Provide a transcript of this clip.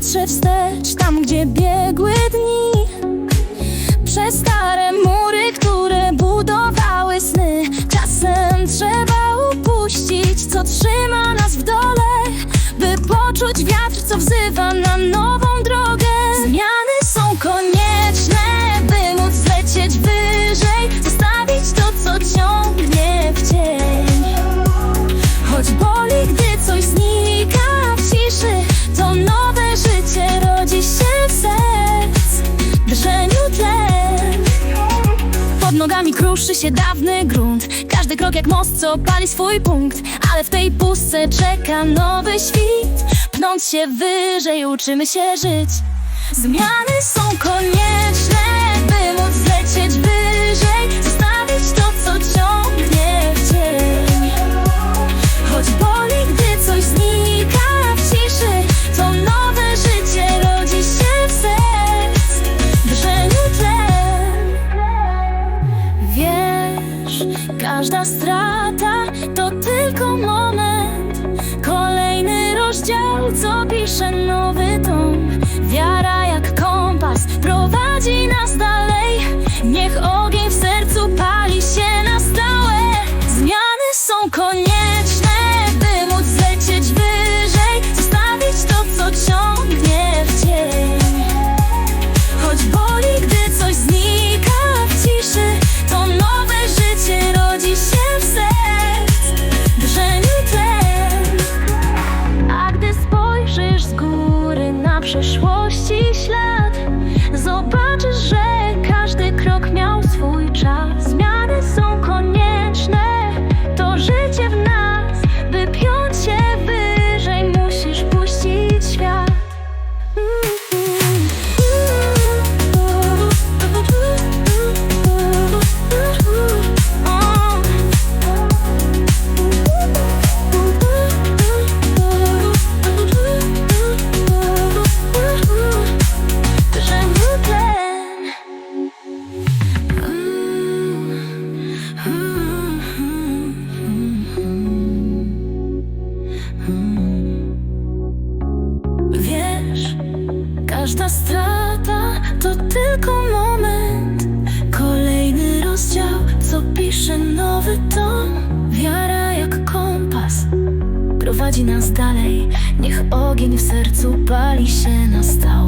patrzę wstecz, tam gdzie biegły dni. Przez stare mury, które budowały sny Czasem trzeba upuścić, co trzyma nas w dole By poczuć wiatr, co wzywa na nową Pod nogami kruszy się dawny grunt. Każdy krok jak most, co pali swój punkt. Ale w tej pustce czeka nowy świt. Pnąc się wyżej, uczymy się żyć. Zmiany są konieczne, każda strata to tylko moment. Kolejny rozdział, co pisze nowy tom. Wiara jak kompas prowadzi nas dalej. Niech ogień góry na każda strata to tylko moment. Kolejny rozdział, co pisze nowy tom. Wiara jak kompas prowadzi nas dalej. Niech ogień w sercu pali się na stałe